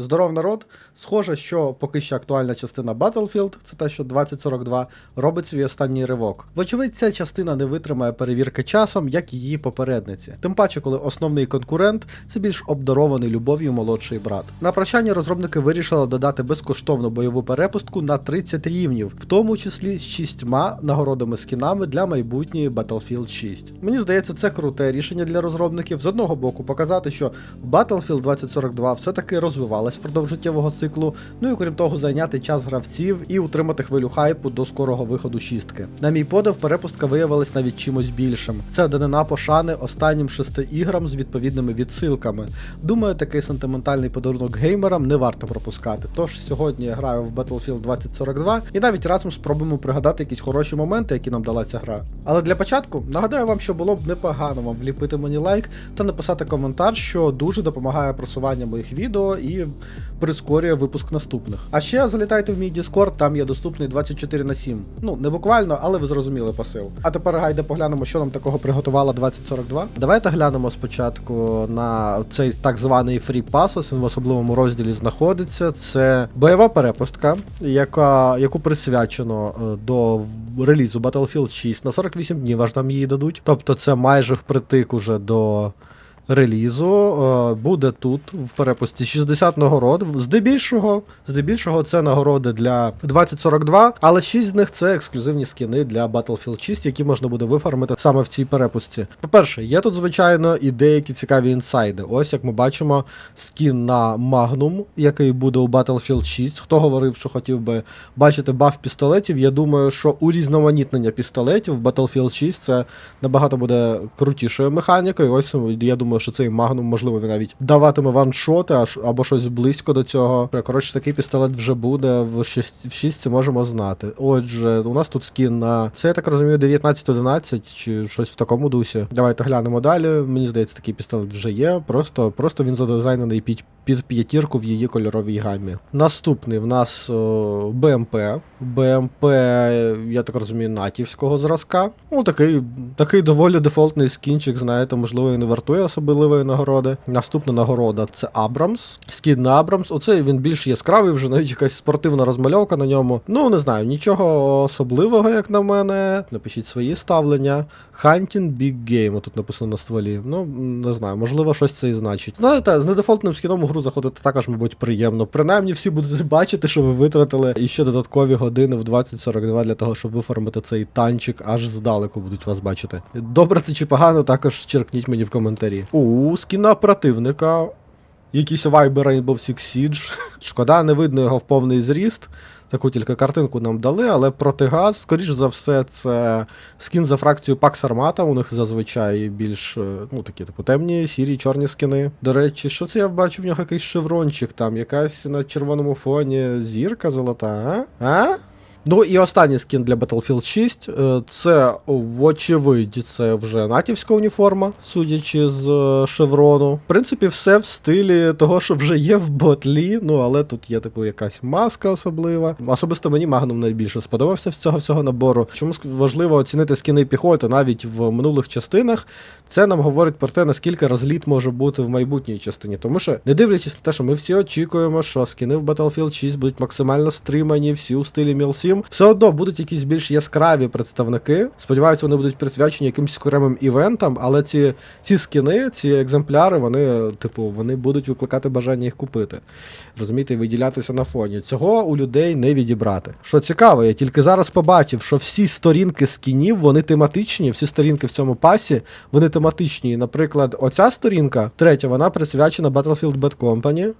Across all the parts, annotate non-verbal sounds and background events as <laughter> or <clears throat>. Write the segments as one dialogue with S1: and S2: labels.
S1: Здоров народ. Схоже, що поки що актуальна частина Battlefield, це те, що 2042, робить свій останній ривок. Вочевидь, ця частина не витримає перевірки часом, як і її попередниці. Тим паче, коли основний конкурент це більш обдарований любов'ю молодший брат. На прощання розробники вирішили додати безкоштовну бойову перепустку на 30 рівнів, в тому числі з шістьма нагородами скінами для майбутньої Battlefield 6. Мені здається, це круте рішення для розробників. З одного боку, показати, що Battlefield 2042 все-таки розвивалась впродовж життєвого циклу, ну і крім того, зайняти час гравців і утримати хвилю хайпу до скорого виходу шістки. На мій подив, перепустка виявилась навіть чимось більшим. Це данина пошани останнім шести іграм з відповідними відсилками. Думаю, такий сентиментальний подарунок геймерам не варто пропускати. Тож сьогодні я граю в Battlefield 2042 і навіть разом спробуємо пригадати якісь хороші моменти, які нам дала ця гра. Але для початку нагадаю вам, що було б непогано вам вліпити мені лайк та написати коментар, що дуже допомагає просуванню моїх відео і прискорює випуск наступних. А ще залітайте в мій Discord, там я доступний 24 на 7. Ну, не буквально, але ви зрозуміли посил. А тепер гайде поглянемо, що нам такого приготувала 2042. Давайте глянемо спочатку на цей так званий фрі пасос. Він в особливому розділі знаходиться. Це бойова перепустка, яка, яку присвячено е, до релізу Battlefield 6 на 48 днів, аж нам її дадуть. Тобто це майже впритик уже до релізу. Е, Буде тут в перепусті 60 нагород. Здебільшого, здебільшого це нагороди для 2042, але 6 з них це ексклюзивні скіни для Battlefield 6, які можна буде вифармити саме в цій перепустці. По-перше, є тут, звичайно, і деякі цікаві інсайди. Ось як ми бачимо, скін на Magnum, який буде у Battlefield 6. Хто говорив, що хотів би бачити баф пістолетів, я думаю, що урізноманітнення пістолетів в Battlefield 6 це набагато буде крутішою механікою. Ось я думаю, що цей магнум, можливо, він навіть даватиме ваншоти аж або щось близько до цього. Коротше, такий пістолет вже буде в 6, в шістці можемо знати. Отже, у нас тут скін на це, я так розумію, 1911 чи щось в такому дусі. Давайте глянемо далі. Мені здається, такий пістолет вже є. Просто, просто він задизайнений під, під п'ятірку в її кольоровій гамі. Наступний в нас БМП. БМП, я так розумію, натівського зразка. Ну, такий, такий доволі дефолтний скінчик, знаєте, можливо, і не вартує особливої нагороди. Наступна нагорода це Абрамс. Скін на Абрамс. Оцей він більш яскравий, вже навіть якась спортивна розмальовка на ньому. Ну, не знаю, нічого особливого, як на мене. Напишіть свої ставлення. Hunting Big Game, тут написано на стволі. Ну, не знаю, можливо, щось це і значить. Знаєте, з недефолтним скіном у гру заходити також, мабуть, приємно. Принаймні всі будуть <laughs> бачити, що ви витратили і ще додаткові години в 2042 для того, щоб виформити цей танчик, аж здалеку будуть вас бачити. Добре це чи погано, також черкніть мені в коментарі. У скіна противника. Якийсь вайби Rainbow Six Siege. <laughs> Шкода, не видно його в повний зріст. Таку тільки картинку нам дали, але протигаз, скоріш за все, це скін за фракцію Pax Armata. У них зазвичай більш е, ну, такі типу темні, сірі, чорні скини. До речі, що це я бачу в нього якийсь шеврончик там, якась на червоному фоні зірка золота, а? А? Ну і останній скін для Battlefield 6. е, Це, вочевидь, це вже натівська уніформа, судячи з е, шеврону. В принципі, все в стилі того, що вже є в ботлі. Ну, але тут є, типу, якась маска особлива. Особисто мені Magnum найбільше сподобався з цього всього набору. Чому важливо оцінити скіни піхоти навіть в минулих частинах. Це нам говорить про те, наскільки розліт може бути в майбутній частині. Тому що, не дивлячись на те, що ми всі очікуємо, що скіни в Battlefield 6 будуть максимально стримані, всі у стилі Міл 7, все одно будуть якісь більш яскраві представники. Сподіваюся, вони будуть присвячені якимось окремим івентам, але ці, ці скіни, ці екземпляри, вони, типу, вони будуть викликати бажання їх купити. Розумієте, виділятися на фоні. Цього у людей не відібрати. Що цікаво, я тільки зараз побачив, що всі сторінки скінів, вони тематичні, всі сторінки в цьому пасі, вони тематичні. Наприклад, оця сторінка, третя, вона присвячена Battlefield Bad Company.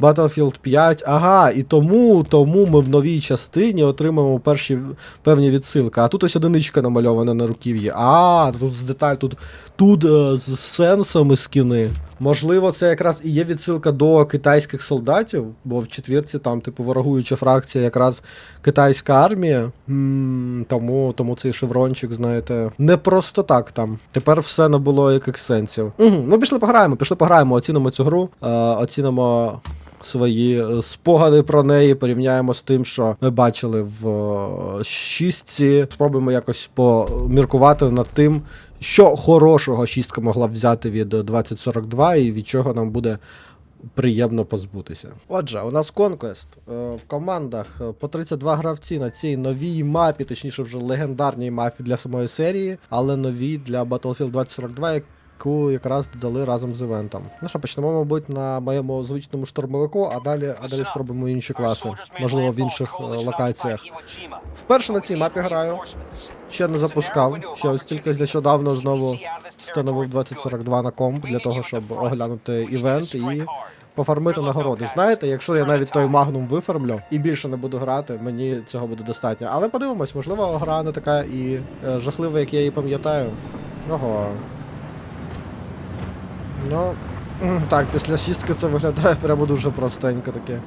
S1: Battlefield 5, ага, і тому, тому ми в новій частині отримаємо перші певні відсилки. А тут ось одиничка намальована на руків'ї. А, тут з деталь, тут, тут е, з сенсами скіни. Можливо, це якраз і є відсилка до китайських солдатів, бо в четвірці там, типу, ворогуюча фракція, якраз китайська армія. м тому, тому цей шеврончик, знаєте, не просто так там. Тепер все набуло яких сенсів. Угу, ну пішли пограємо, пішли пограємо, оцінимо цю гру, е, оцінимо свої е, спогади про неї, порівняємо з тим, що ми бачили в е, шістці. Спробуємо якось поміркувати над тим, що хорошого шістка могла б взяти від 2042 і від чого нам буде приємно позбутися. Отже, у нас конквест. Е, В командах по 32 гравці на цій новій мапі, точніше вже легендарній мапі для самої серії, але новій для Battlefield 2042, яку якраз додали разом з івентом. Ну що, почнемо, мабуть, на моєму звичному штурмовику, а далі, а далі спробуємо інші класи, можливо, в інших е, локаціях. Вперше на цій мапі граю. Ще не запускав. Ще ось тільки нещодавно знову встановив 2042 на комп для того, щоб оглянути івент і пофармити нагороди. Знаєте, якщо я навіть той магнум вифармлю і більше не буду грати, мені цього буде достатньо. Але подивимось, можливо, гра не така і е, жахлива, як я її пам'ятаю. Ого. Ну, <clears throat> так, після шістки це виглядає прямо дуже простенько таке.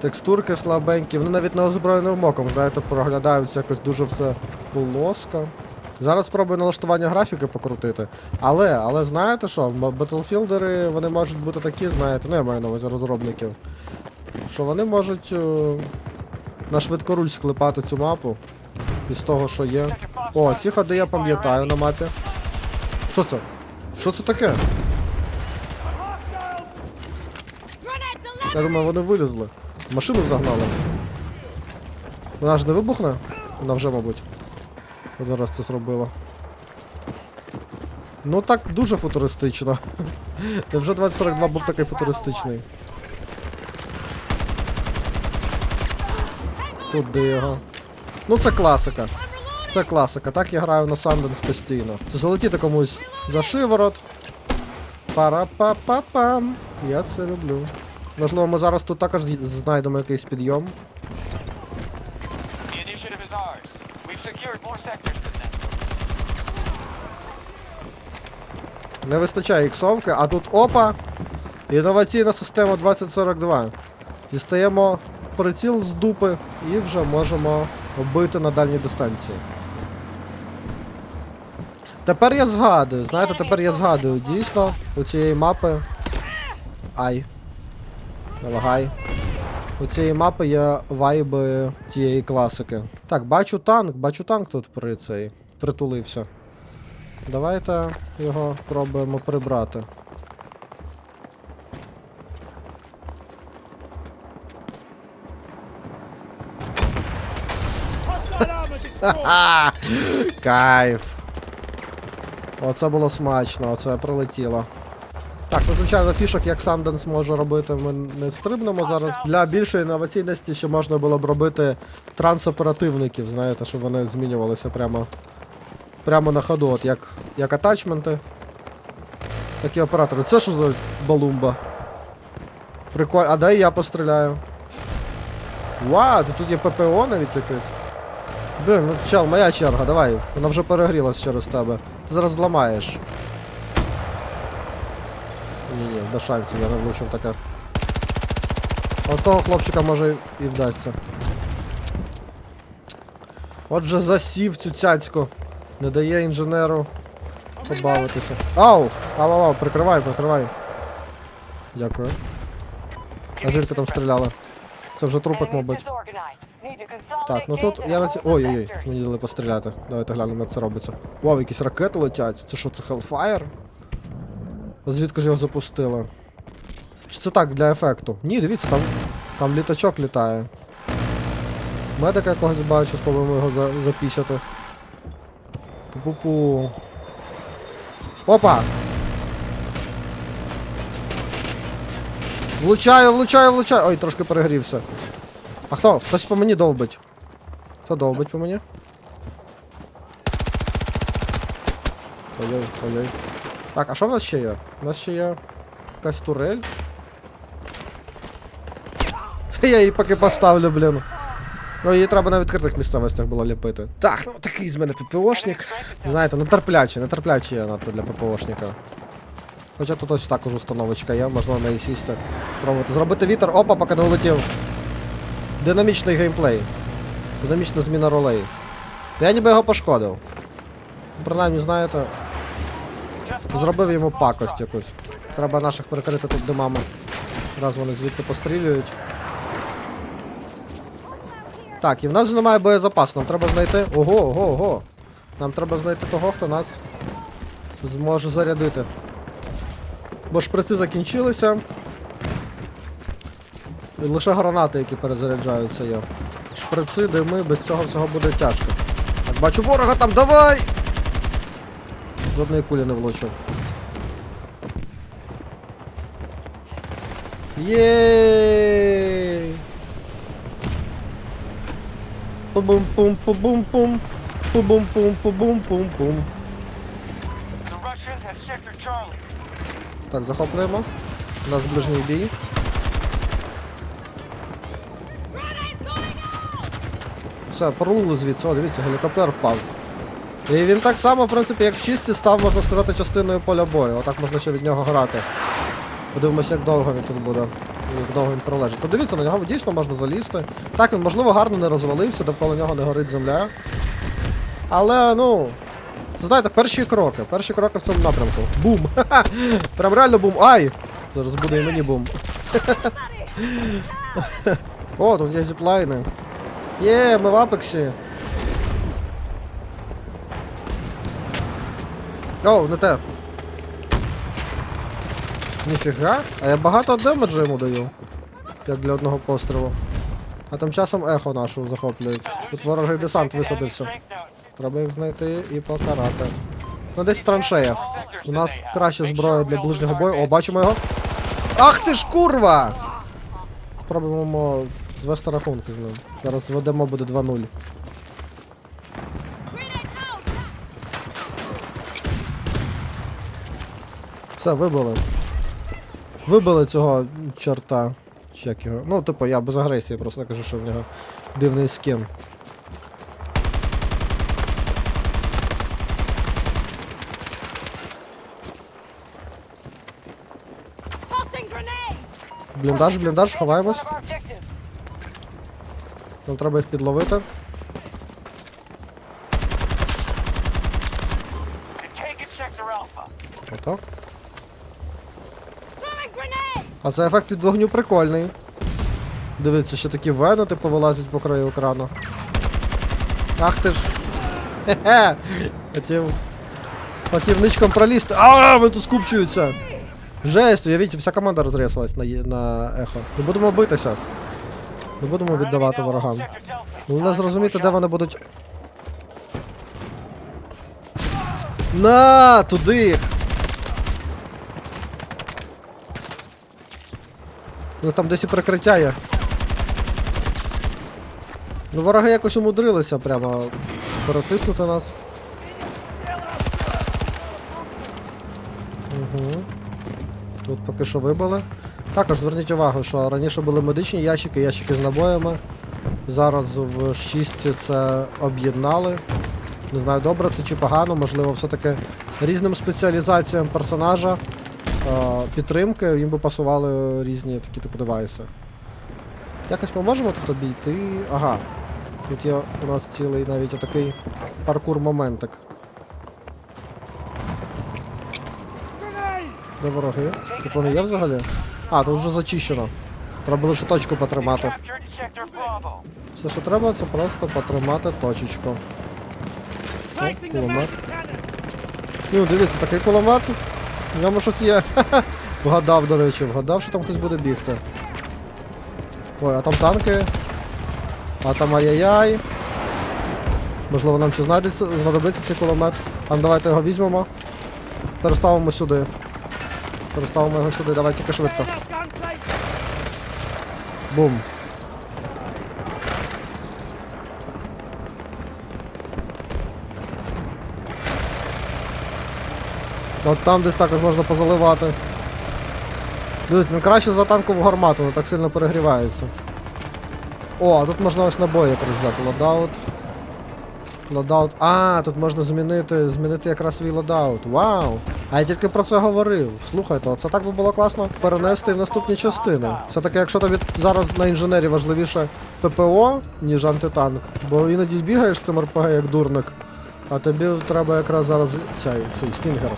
S1: Текстурки слабенькі, вони навіть не озброєним оком, знаєте, проглядаються якось дуже все плоско. Зараз спробую налаштування графіки покрутити. Але, але знаєте що, Battlefielдери, вони можуть бути такі, знаєте, ну я маю на увазі розробників, що вони можуть е, на швидкоруч склепати цю мапу із того, що є. О, ці ходи я пам'ятаю на мапі. Що це? Що це таке? Я думаю, вони вилізли. Машину загнали. Вона ж не вибухне? Вона вже, мабуть. Один раз це зробила. Ну так дуже футуристично. <laughs> Невже 2042 був такий футуристичний? Куди його? Ну це класика. Це класика. Так я граю на Sundance постійно. Це залетіти комусь за шиворот. Пара-па-па-пам. Я це люблю. Можливо, ми зараз тут також знайдемо якийсь підйом. Не вистачає іксовки, а тут опа! Інноваційна система 2042. Дістаємо приціл з дупи і вже можемо бити на дальній дистанції. Тепер я згадую, знаєте, тепер я згадую, дійсно, у цієї мапи. Ай. Не лагай. У цієї мапи є вайби тієї класики. Так, бачу танк, бачу танк тут при цей. Притулився. Давайте його пробуємо прибрати. Ха-ха! Кайф. Оце було смачно, оце прилетіло. Так, ну звичайно, фішок, як Sundance може робити, ми не стрибнемо зараз. Для більшої інноваційності ще можна було б робити трансоперативників, знаєте, щоб вони змінювалися прямо Прямо на ходу, от як, як атачменти. Такі оператори. Це що за балумба? Прикольно. А дай я постріляю. Вау, тут є ППО навіть якесь. Блін, ну чел, моя черга, давай. Вона вже перегрілась через тебе. Ти зараз зламаєш. Ні, шансів, я не влучив таке. От того хлопчика може і вдасться. Отже, засів цю цяцьку. Не дає інженеру побавитися. Ау! Ау, ау, ау, прикривай, прикривай. Дякую. А звідки там стріляли? Це вже трупик, мабуть. Так, ну тут я на ці. Ой-ой-ой, мені дали постріляти. Давайте глянемо, як це робиться. Вау, якісь ракети летять. Це що, це Hellfire? Звідки ж його запустили? Чи це так, для ефекту? Ні, дивіться, там, там літачок літає. Медика якогось бачу, спробуємо його за, запісяти. Пу-пу-пу. Опа! Влучаю, влучаю, влучаю. Ой, трошки перегрівся. А хто? Хтось по мені довбить. Хто довбить по мені? Ой-ой, ой-ой. Так, а що в нас ще є? У нас ще є якась турель. Я її поки поставлю, блін. Ну, її треба на відкритих місцевостях було ліпити. Так, ну такий з мене ППОшник. Знаєте, нетерплячий, нетерплячий я надто для ППОшника. Хоча тут ось також установочка є, можна на неї сісти. Пробувати. Зробити вітер, опа, поки не улетів. Динамічний геймплей. Динамічна зміна ролей. Я ніби його пошкодив. Принаймні, знаєте, зробив йому пакость якусь. Треба наших перекрити тут димами. Раз вони звідти пострілюють. Так, і в нас немає боєзапасу, нам треба знайти. Ого, ого, ого. Нам треба знайти того, хто нас зможе зарядити. Бо шприци закінчилися. Лише гранати, які перезаряджаються є. Шприци, дими, без цього всього буде тяжко. Так, бачу ворога там, давай! Жодної кулі не влучив. Єй! Пу-бум-пум, пу-бум-пум. Пу-бум-пум, пу-бум-пум-пум.
S2: The Russians have sector Charlie.
S1: Так, захоплюємо. У нас ближній бій. Все, пролили звідси, о, дивіться, гелікоптер впав. І він так само, в принципі, як в чисті став, можна сказати, частиною поля бою. Отак можна ще від нього грати. Подивимося, як довго він тут буде. Як довго він пролежить. Подивіться, на нього дійсно можна залізти. Так, він, можливо, гарно не розвалився, довкола нього не горить земля. Але, ну. Знаєте, перші кроки. Перші кроки в цьому напрямку. Бум! <laughs> Прям реально бум. Ай! Зараз буде і мені бум. <laughs> О, тут є зіплайни. Є, ми в апексі. О, не те. Ніфіга. А я багато демеджу йому даю. Як для одного пострілу. А тим часом ехо нашу захоплюють. Тут ворожий десант висадився. Треба їх знайти і покарати. Ну десь в траншеях. У нас краща зброя для ближнього бою. О, бачимо його. Ах ти ж курва! Спробуємо звести рахунки з ним. Зараз зведемо буде 2-0. Все, вибили. Вибили цього чорта. Як його? Ну, типу, я без агресії просто кажу, що в нього дивний скін. Бліндаж, бліндаж, ховаємось. Нам треба їх підловити. Це ефект від вогню прикольний. Дивіться, ще такі вени типу вилазять по краю екрану. Ах ти ж. Хе-хе! Хотів. Хотів ничком пролізти. А, вони тут скупчуються. Жесть, уявіть, вся команда розрісалась на, на ехо. Не будемо битися. Не будемо віддавати ворогам. Головне зрозуміти, де вони будуть. На, туди їх! Ну там десь і прикриття є. Ну вороги якось умудрилися прямо перетиснути нас. Угу. Тут поки що вибили. Також зверніть увагу, що раніше були медичні ящики, ящики з набоями. Зараз в шістці це об'єднали. Не знаю, добре це чи погано, можливо, все-таки різним спеціалізаціям персонажа підтримки, їм би пасували різні такі типу девайси. Якось ми можемо тут обійти. Ага. Тут є у нас цілий навіть отакий паркур-моментик. Де вороги? Тут вони є взагалі? А, тут вже зачищено. Треба лише точку потримати. Все, що треба, це просто потримати точечку. О, кулемет. Ну, дивіться, такий кулемет. В ньому щось є. <laughs> Вгадав, до речі, вгадав, що там хтось буде бігти. Ой, а там танки. А там ай-яй-яй. Можливо, нам ще знайдеться, знадобиться цей кулемет. А ну давайте його візьмемо. Переставимо сюди. Переставимо його сюди, давай тільки швидко. Бум. От там десь також можна позаливати. Дивіться, він краще за танкову гармату, не так сильно перегрівається. О, а тут можна ось набої якраз взяти. Лодаут. Лодаут. А, тут можна змінити, змінити якраз свій лодаут. Вау! А я тільки про це говорив. Слухайте, оце так би було класно перенести в наступні частини. Все-таки, якщо тобі зараз на інженері важливіше ППО, ніж антитанк, бо іноді бігаєш з цим РПГ як дурник, а тобі треба якраз зараз цей, цей стінгер.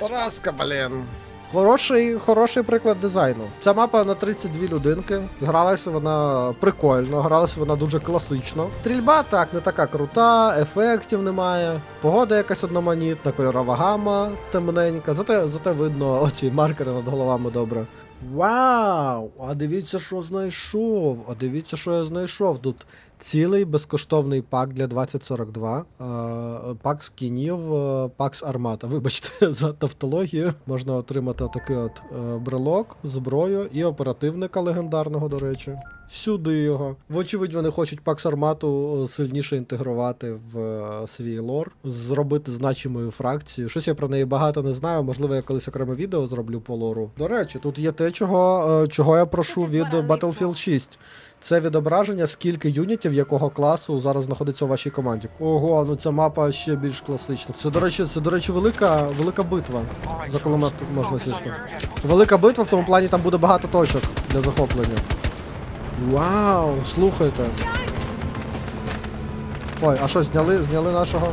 S1: Поразка, блін. Хороший, хороший приклад дизайну. Ця мапа на 32 людинки. Гралася вона прикольно, гралася вона дуже класично. Стрільба так, не така крута, ефектів немає. Погода якась одноманітна, кольорова гама темненька. Зате, зате видно оці маркери над головами добре. Вау! А дивіться, що знайшов. А дивіться, що я знайшов. Тут цілий безкоштовний пак для 2042. е, Пак скінів, е, пак з армата. Вибачте <laughs> за тавтологію. Можна отримати такий от е, брелок, зброю і оперативника легендарного, до речі. Сюди його. Вочевидь, вони хочуть пакс армату сильніше інтегрувати в свій лор, зробити значимою фракцією. Щось я про неї багато не знаю. Можливо, я колись окреме відео зроблю по лору. До речі, тут є те, чого, чого я прошу від Battlefield 6. Це відображення, скільки юнітів якого класу зараз знаходиться у вашій команді. Ого, ну ця мапа ще більш класична. Це, до речі, це, до речі, велика, велика битва. За кулемет можна сісти. Велика битва в тому плані там буде багато точок для захоплення. Вау, слухайте. Ой, а що, зняли, зняли нашого?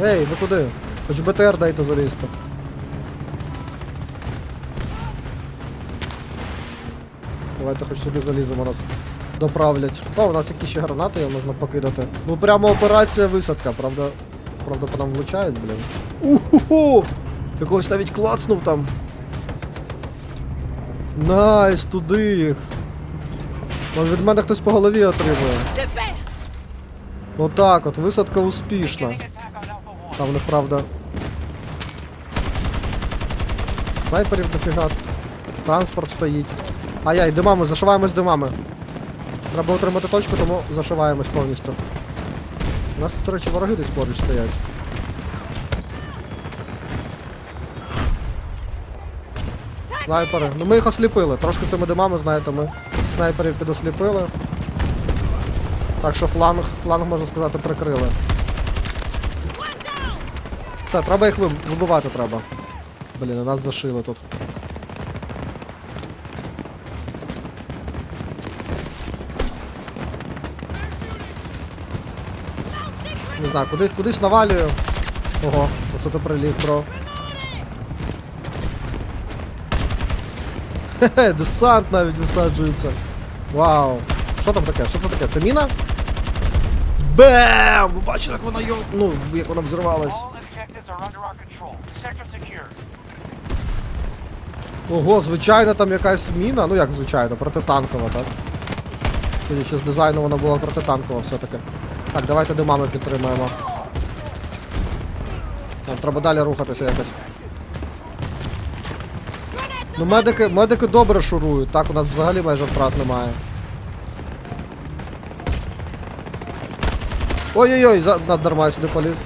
S1: Ей, ви куди? Хоч БТР дайте залізти. Давайте хоч сюди заліземо нас. Доправлять. О, у нас якісь ще гранати є, можна покидати. Ну прямо операція висадка, правда. Правда, по нам влучають, блін. Уху! Якогось навіть клацнув там. Найс, туди їх. Вон від мене хтось по голові отримує. Отак от, висадка успішна.
S2: Beginning attack on Alpha 1.
S1: Там них, правда. Снайперів дофіга. Транспорт стоїть. Ай-яй, димами, зашиваємось димами. Треба отримати точку, тому зашиваємось повністю. У нас тут, до речі, вороги десь поруч стоять. Снайпери. Ну ми їх осліпили. Трошки цими димами, знаєте, ми снайперів підосліпили. Так що фланг, фланг, можна сказати, прикрили. Все, треба їх вибивати треба. Блін, нас зашили тут. Не знаю, куди, кудись навалюю. Ого, оце то приліт, бро. Хе-хе, десант навіть висаджується. Вау. Що там таке? Що це таке? Це міна? Бем! Ви бачите, як вона йо... Ну, як вона
S2: secure.
S1: Ого, звичайно, там якась міна. Ну як звичайно, протитанкова, так? Судячи з дизайну, вона була протитанкова все-таки. Так, давайте димами підтримаємо. Нам треба далі рухатися якось. Ну, медики, медики добре шурують, так, у нас взагалі майже втрат немає. Ой-ой-ой, надарма я сюди поліз.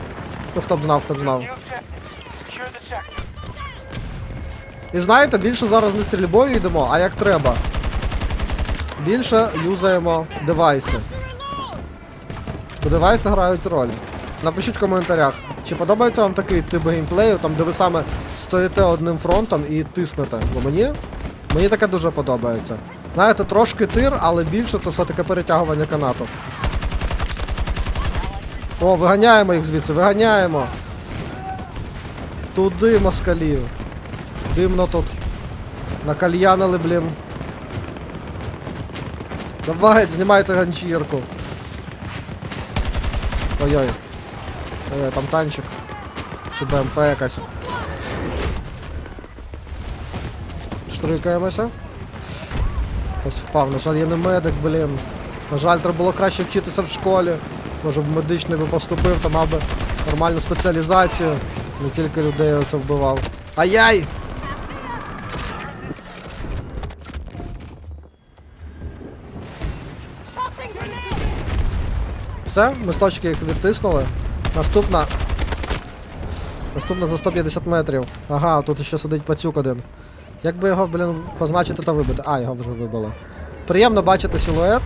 S1: Ну хто б знав, хто б знав. І знаєте, більше зараз не стрільбою йдемо, а як треба. Більше юзаємо девайси. Бо грають роль. Напишіть в коментарях, чи подобається вам такий тип геймплею, там де ви саме стоїте одним фронтом і тиснете. Бо мені, мені таке дуже подобається. Знаєте, трошки тир, але більше це все-таки перетягування канату. О, виганяємо їх звідси, виганяємо. Туди москалів. Димно тут. Накальянили, блін. Давай, знімайте ганчірку. Ой-ой. Ой, там танчик. Чи БМП якась. Штрикаємося. Хтось впав. На жаль, я не медик, блін. На жаль, треба було краще вчитися в школі. Може б медичний би поступив, то мав би нормальну спеціалізацію. Не тільки людей оце вбивав. Ай-яй! Все, ми з точки їх відтиснули. Наступна. Наступна за 150 метрів. Ага, тут ще сидить пацюк один. Як би його, блін, позначити та вибити? А, його вже вибило. Приємно бачити силует,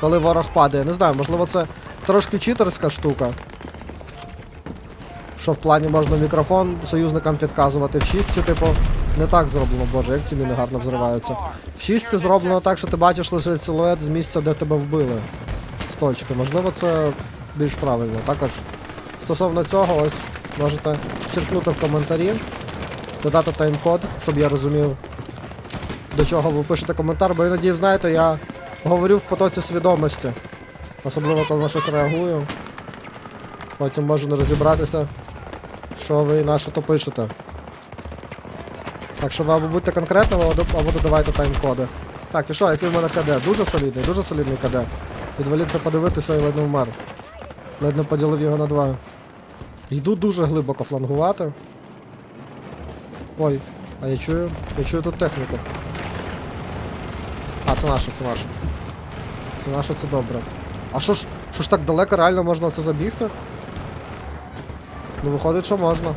S1: коли ворог падає. Не знаю, можливо, це трошки читерська штука. Що в плані можна мікрофон союзникам підказувати. В 6 типу, не так зроблено, боже, як ці міни гарно взриваються. В 6 зроблено так, що ти бачиш лише силует з місця, де тебе вбили точки. Можливо, це більш правильно. Також стосовно цього, ось можете черкнути в коментарі, додати тайм-код, щоб я розумів, до чого ви пишете коментар, бо іноді, знаєте, я говорю в потоці свідомості. Особливо, коли на щось реагую. Потім можу не розібратися, що ви і на що то пишете. Так що ви або будьте конкретними, або, додавайте тайм-коди. Так, і що, який в мене КД? Дуже солідний, дуже солідний КД. Відволікся подивитися і ледь вмер. Ледь не поділив його на два. Йду дуже глибоко флангувати. Ой, а я чую, я чую тут техніку. А, це наше, це наше. Це наше, це добре. А що ж, що ж так далеко реально можна це забігти? Ну виходить, що можна.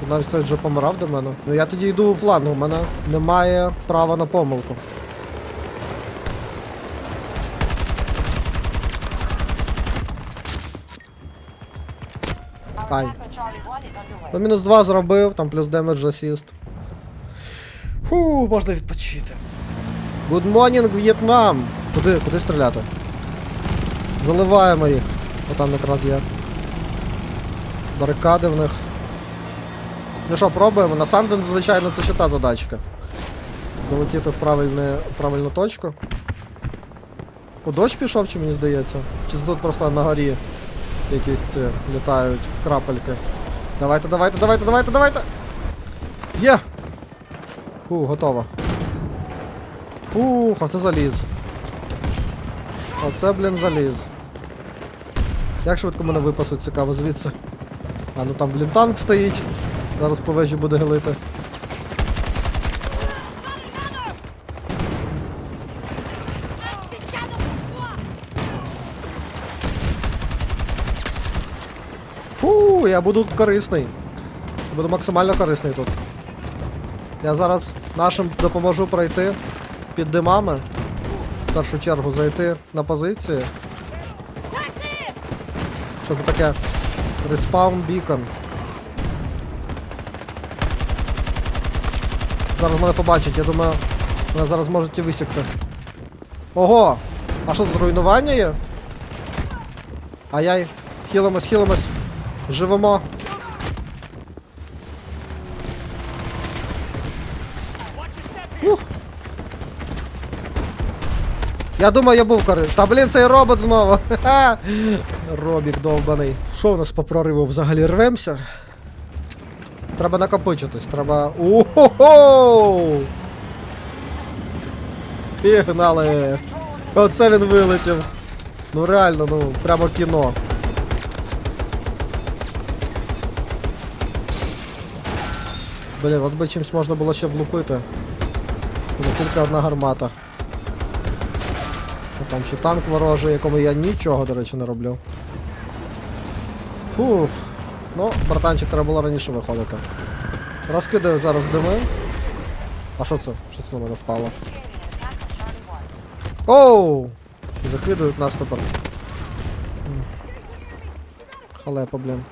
S1: Тут навіть хтось вже помирав до мене. Ну я тоді йду у фланг, у мене немає права на помилку. Ай. Ну, мінус 2 зробив, там плюс демедж асіст. Фу, можна відпочити. Good morning, В'єтнам! Куди, куди стріляти? Заливаємо їх. О, там якраз є. Барикади в них. Ну що, пробуємо. На Санден, звичайно, це ще та задачка. Залетіти в, в правильну точку. У дощ пішов, чи мені здається? Чи тут просто на горі якісь ці літають крапельки. Давайте, давайте, давайте, давайте, давайте! Є! Фу, готово. Фух, оце заліз. Оце, блін, заліз. Як швидко мене випасуть, цікаво звідси. А ну там, блін, танк стоїть. Зараз по вежі буде гелити. Фу, я буду корисний. Буду максимально корисний тут. Я зараз нашим допоможу пройти під димами. В першу чергу зайти на позиції. Що це таке? Респаун бікон. Зараз мене побачать, я думаю, мене зараз можуть і висікти. Ого! А що тут руйнування є? Ай-яй, хілимось, хілимось. Живемо. Ух. Я думаю, я був кори. Та блін, цей робот знову. <laughs> Робік довбаний. Що у нас по прориву взагалі рвемося? Треба накопичитись, треба. Ого! Пігнали! Оце він вилетів. Ну реально, ну, прямо кіно. Блін, от би чимось можна було ще влупити. Ну, тільки одна гармата. А Там ще танк ворожий, якому я нічого, до речі, не роблю. Фух. Ну, братанчик, треба було раніше виходити. Розкидаю зараз дими. А що це? Що це на мене впало? Оу! Закидують нас тепер. Халепа, блін.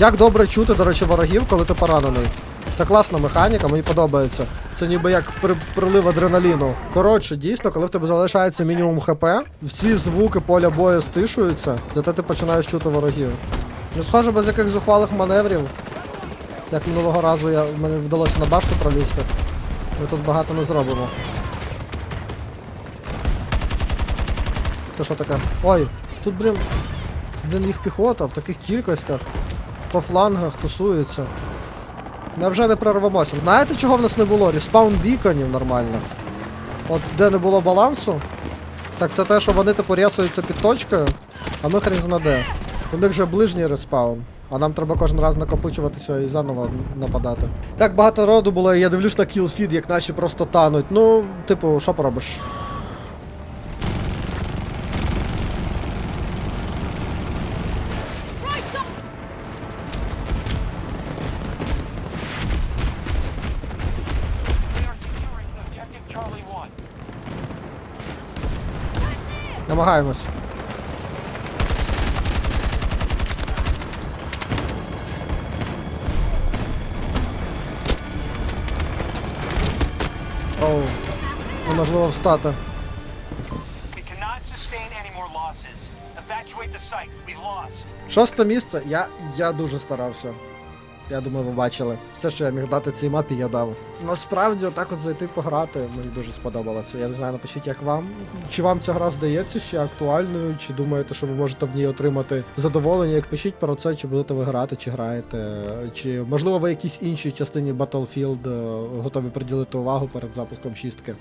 S1: Як добре чути, до речі, ворогів, коли ти поранений. Це класна механіка, мені подобається. Це ніби як при- прилив адреналіну. Коротше, дійсно, коли в тебе залишається мінімум ХП, всі звуки поля бою стишуються, зате ти починаєш чути ворогів. Ну, схоже, без яких зухвалих маневрів. Як минулого разу я, мені вдалося на башту пролізти. Ми тут багато не зробимо. Це що таке? Ой, тут, блін. Блін, їх піхота в таких кількостях. По флангах тусуються. Невже не прорвемося? Знаєте, чого в нас не було? Респаун біконів нормальних. От де не було балансу, так це те, що вони типу рясуються під точкою, а ми хрен зна де. У них же ближній респаун. А нам треба кожен раз накопичуватися і заново нападати. Так багато роду було, і я дивлюсь на кілфід, як наші просто тануть. Ну, типу, що поробиш? Намагаємось. Оу. Неможливо встати. Шосте місце. Я, я дуже старався. Я думаю, ви бачили. Все, що я міг дати цій мапі, я дав. Насправді, отак от зайти пограти, мені дуже сподобалося. Я не знаю, напишіть, як вам. Чи вам ця гра здається ще актуальною, чи думаєте, що ви можете в ній отримати задоволення? Як пишіть про це, чи будете ви грати, чи граєте, чи можливо ви якійсь іншій частині Battlefield е, готові приділити увагу перед запуском шістки.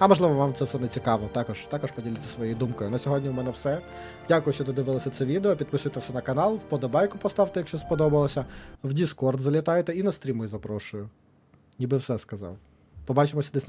S1: А можливо, вам це все не цікаво. Також, також поділіться своєю думкою. На сьогодні у мене все. Дякую, що додивилися це відео. Підписуйтеся на канал, вподобайку поставте, якщо сподобалося. В Discord залітайте і на стріми запрошую. Ніби все сказав. Побачимося десь на